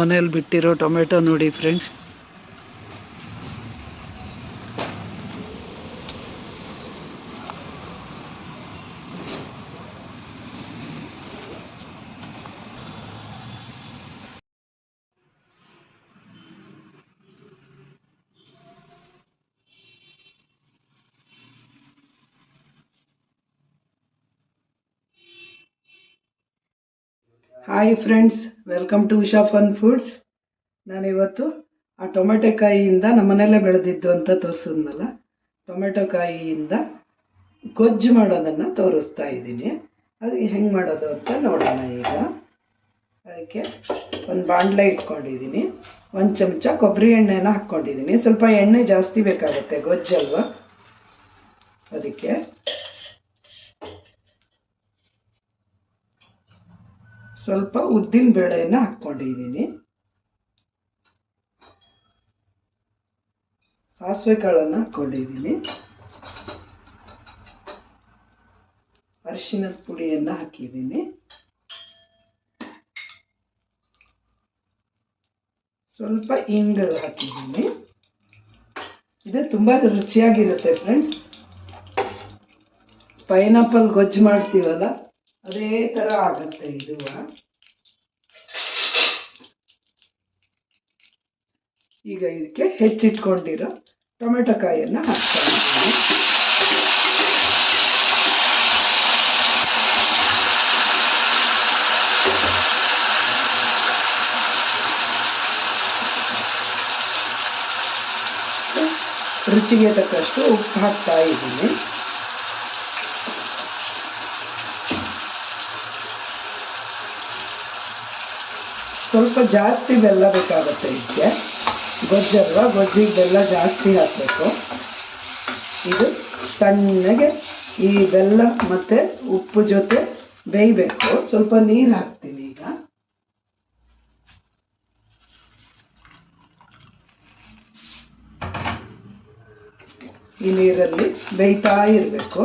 ಮನೇಲಿ ಬಿಟ್ಟಿರೋ ಟೊಮೆಟೊ ನೋಡಿ friends hi friends welcome to Usha fun foods ನಾನಿವತ್ತು ಆ ಟೊಮೆಟೊ ಕಾಯಿಯಿಂದ ನಮ್ಮನೆಯಲ್ಲೇ ಬೆಳೆದಿದ್ದು ಅಂತ ತೋರಿಸಿದ್ನಲ್ಲ, ಟೊಮೆಟೊ ಕಾಯಿಯಿಂದ ಗೊಜ್ಜು ಮಾಡೋದನ್ನು ತೋರಿಸ್ತಾ ಇದ್ದೀನಿ. ಅದು ಹೆಂಗೆ ಮಾಡೋದು ಅಂತ ನೋಡೋಣ ಈಗ. ಅದಕ್ಕೆ ಒಂದು ಬಾಣಲೆ ಇಟ್ಕೊಂಡಿದ್ದೀನಿ, ಒಂದು ಚಮಚ ಕೊಬ್ಬರಿ ಎಣ್ಣೆನ ಹಾಕ್ಕೊಂಡಿದ್ದೀನಿ ಸ್ವಲ್ಪ ಎಣ್ಣೆ ಜಾಸ್ತಿ ಬೇಕಾಗುತ್ತೆ ಗೊಜ್ಜಲ್ವ? ಅದಕ್ಕೆ ಸ್ವಲ್ಪ ಉದ್ದಿನ ಬೇಳೆಯನ್ನು ಹಾಕ್ಕೊಂಡಿದ್ದೀನಿ. ಸಾಸಿವೆ ಕಾಳನ್ನು ಹಾಕ್ಕೊಂಡಿದ್ದೀನಿ. ಅರಿಶಿನದ ಪುಡಿಯನ್ನು ಹಾಕಿದ್ದೀನಿ. ಸ್ವಲ್ಪ ಇಂಗು ಹಾಕಿದ್ದೀನಿ. ಇದು ತುಂಬ ರುಚಿಯಾಗಿರುತ್ತೆ ಫ್ರೆಂಡ್ಸ್. ಪೈನಾಪಲ್ ಗೊಜ್ಜು ಮಾಡ್ತೀವಲ್ಲ? ಅದೇ ಥರ ಆಗುತ್ತೆ ಇದು ಈಗ ಇದಕ್ಕೆ ಹೆಚ್ಚಿಟ್ಕೊಂಡಿರೋ ಟೊಮೆಟೊ ಕಾಯಿಯನ್ನು ಹಾಕ್ತಾ ರುಚಿಗೆ ತಕ್ಕಷ್ಟು ಉಪ್ಪು ಹಾಕ್ತಾ ಇದ್ದೀನಿ. ಸ್ವಲ್ಪ ಜಾಸ್ತಿ ಬೆಲ್ಲ ಬೇಕಾಗುತ್ತೆ ಇದಕ್ಕೆ. ಗೊಜ್ಜಲ್ವಾ ಗೊಜ್ಜಿಗೆ ಬೆಲ್ಲ ಜಾಸ್ತಿ ಹಾಕಬೇಕು. ಇದು ತಣ್ಣಗೆ ಈ ಬೆಲ್ಲ ಮತ್ತು ಉಪ್ಪು ಜೊತೆ ಬೇಯಬೇಕು. ಸ್ವಲ್ಪ ನೀರು ಹಾಕ್ತೀನಿ ಈಗ. ಈ ನೀರಲ್ಲಿ ಬೇಯ್ತಾ ಇರಬೇಕು.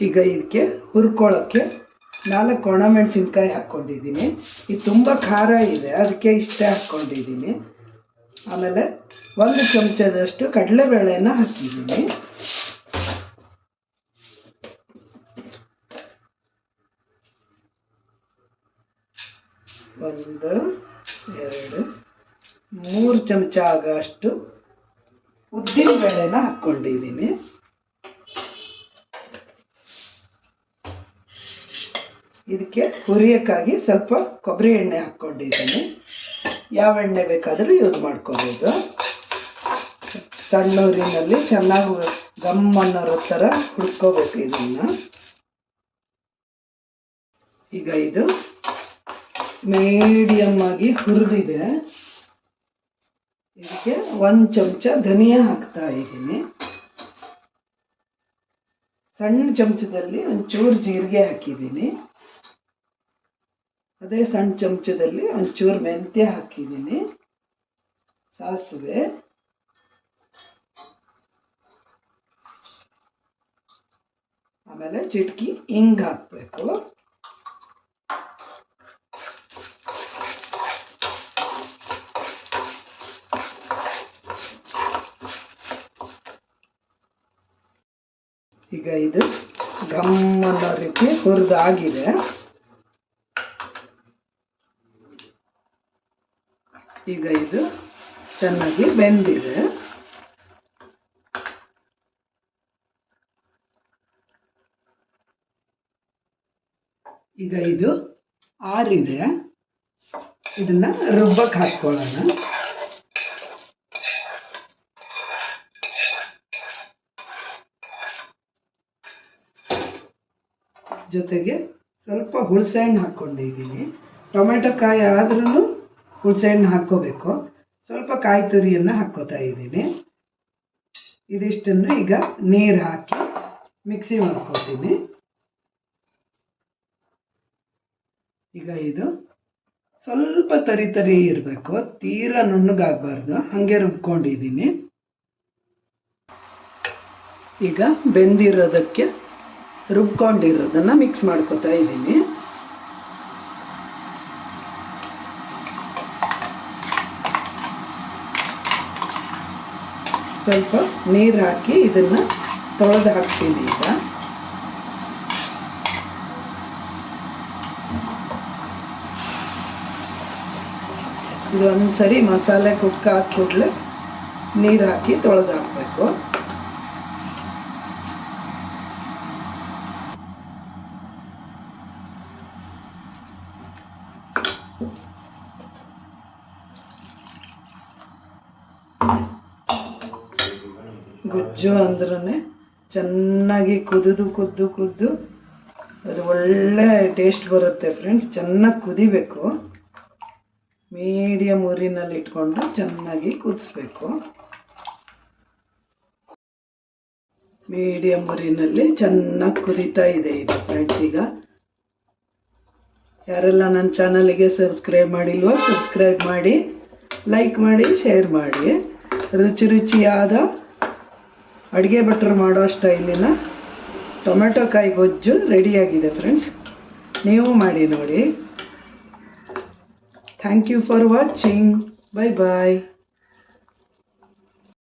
ಈಗ ಇದಕ್ಕೆ ಹುರ್ಕೊಳ್ಳೋಕ್ಕೆ ನಾಲ್ಕು ಒಣಮೆಣಸಿನ್ಕಾಯಿ ಹಾಕ್ಕೊಂಡಿದ್ದೀನಿ. ಇದು ತುಂಬ ಖಾರ ಇದೆ, ಅದಕ್ಕೆ ಇಷ್ಟೇ ಹಾಕ್ಕೊಂಡಿದ್ದೀನಿ. ಆಮೇಲೆ ಒಂದು ಚಮಚದಷ್ಟು ಕಡಲೆಬೇಳೆನ ಹಾಕಿದ್ದೀನಿ. ಒಂದು, ಎರಡು, ಮೂರು ಚಮಚ ಆಗೋಷ್ಟು ಉದ್ದಿನ ಬೇಳೆನ ಹಾಕ್ಕೊಂಡಿದ್ದೀನಿ. ಇದಕ್ಕೆ ಹುರಿಯೋಕ್ಕಾಗಿ ಸ್ವಲ್ಪ ಕೊಬ್ಬರಿ ಎಣ್ಣೆ ಹಾಕ್ಕೊಂಡಿದ್ದೀನಿ. ಯಾವ ಎಣ್ಣೆ ಬೇಕಾದರೂ ಯೂಸ್ ಮಾಡ್ಕೋಬೋದು. ಸಣ್ಣ ಊರಿನಲ್ಲಿ ಚೆನ್ನಾಗಿ ಗಮ್ ಅನ್ನೋರ ಥರ ಹುಡ್ಕೋಬೇಕು ಇದನ್ನು. ಈಗ ಇದು ಮೀಡಿಯಮ್ ಆಗಿ ಹುರಿದಿದೆ. ಇದಕ್ಕೆ ಒಂದು ಚಮಚ ಧನಿಯಾ ಹಾಕ್ತಾ ಇದ್ದೀನಿ. ಸಣ್ಣ ಚಮಚದಲ್ಲಿ ಒಂಚೂರು ಜೀರಿಗೆ ಹಾಕಿದ್ದೀನಿ. ಅದೇ ಸಣ್ಣ ಚಮಚದಲ್ಲಿ ಒಂಚೂರು ಮೆಂತ್ಯ ಹಾಕಿದ್ದೀನಿ. ಸಾಸಿವೆ. ಆಮೇಲೆ ಚಿಟಕಿ ಹಿಂಗ್ ಹಾಕಬೇಕು. ಈಗ ಇದು ಗಮ್ ಅನ್ನೋ ರೀತಿ ಹುರಿದಾಗಿದೆ. ಈಗ ಇದು ಚೆನ್ನಾಗಿ ಬೆಂದಿದೆ. ಈಗ ಇದು ಆರಿದೆ. ಇದನ್ನ ರುಬ್ಬಕ್ಕೆ ಹಾಕ್ಕೊಳ್ಳೋಣ. ಜೊತೆಗೆ ಸ್ವಲ್ಪ ಹುಣಸೆಹಣ್ಣು ಹಾಕ್ಕೊಂಡಿದ್ದೀನಿ. ಟೊಮೆಟೊ ಕಾಯಿ ಆದ್ರೂ ಹುಣಸೆಹಣ್ಣು ಹಾಕ್ಕೋಬೇಕು. ಸ್ವಲ್ಪ ಕಾಯಿ ತುರಿಯನ್ನು ಹಾಕ್ಕೋತಾ ಇದ್ದೀನಿ. ಇದಿಷ್ಟನ್ನು ಈಗ ನೀರು ಹಾಕಿ ಮಿಕ್ಸಿ ಮಾಡ್ಕೊತೀನಿ. ಈಗ ಇದು ಸ್ವಲ್ಪ ತರಿ ತರಿ ಇರಬೇಕು. ತೀರಾ ನುಣ್ಣಗಾಗಬಾರ್ದು. ಹಾಗೆ ರುಬ್ಕೊಂಡಿದ್ದೀನಿ. ಈಗ ಬೆಂದಿರೋದಕ್ಕೆ ರುಬ್ಕೊಂಡಿರೋದನ್ನು ಮಿಕ್ಸ್ ಮಾಡ್ಕೋತಾ ಇದ್ದೀನಿ. ಸ್ವಲ್ಪ ನೀರು ಹಾಕಿ ಇದನ್ನು ತೊಳೆದು ಹಾಕ್ತೀನಿ ಈಗ. ಇದು ಒಂದು ಸರಿ ಮಸಾಲೆ ಕುಕ್ ಹಾಕಿ ನೀರು ಹಾಕಿ ತೊಳೆದು ಹಾಕಬೇಕು. ಗುಜ್ಜು ಅಂದ್ರೂ ಚೆನ್ನಾಗಿ ಕುದಿದು, ಕುದ್ದು ಕುದ್ದು ಅದು ಒಳ್ಳೆ ಟೇಸ್ಟ್ ಬರುತ್ತೆ ಫ್ರೆಂಡ್ಸ್ ಚೆನ್ನಾಗಿ ಕುದಿಬೇಕು. ಮೀಡಿಯಮ್ ಉರಿನಲ್ಲಿ ಇಟ್ಕೊಂಡು ಚೆನ್ನಾಗಿ ಕುದಿಸ್ಬೇಕು. ಮೀಡಿಯಮ್ ಉರಿನಲ್ಲಿ ಚೆನ್ನಾಗಿ ಕುದೀತಾ ಇದೆ ಇದು ಫ್ರೆಂಡ್ಸ್ ಈಗ. ಯಾರೆಲ್ಲ ನನ್ನ ಚಾನಲಿಗೆ ಸಬ್ಸ್ಕ್ರೈಬ್ ಮಾಡಿಲ್ವೋ ಸಬ್ಸ್ಕ್ರೈಬ್ ಮಾಡಿ ಲೈಕ್ ಮಾಡಿ ಶೇರ್ ಮಾಡಿ. ರುಚಿ ರುಚಿಯಾದ ಅಡುಗೆ ಭಟ್ರು ಮಾಡೋ ಸ್ಟೈಲಿನ ಟೊಮೆಟೊ ಕಾಯಿ ಗೊಜ್ಜು ರೆಡಿಯಾಗಿದೆ ಫ್ರೆಂಡ್ಸ್. ನೀವು ಮಾಡಿ ನೋಡಿ. Thank you for watching. Bye bye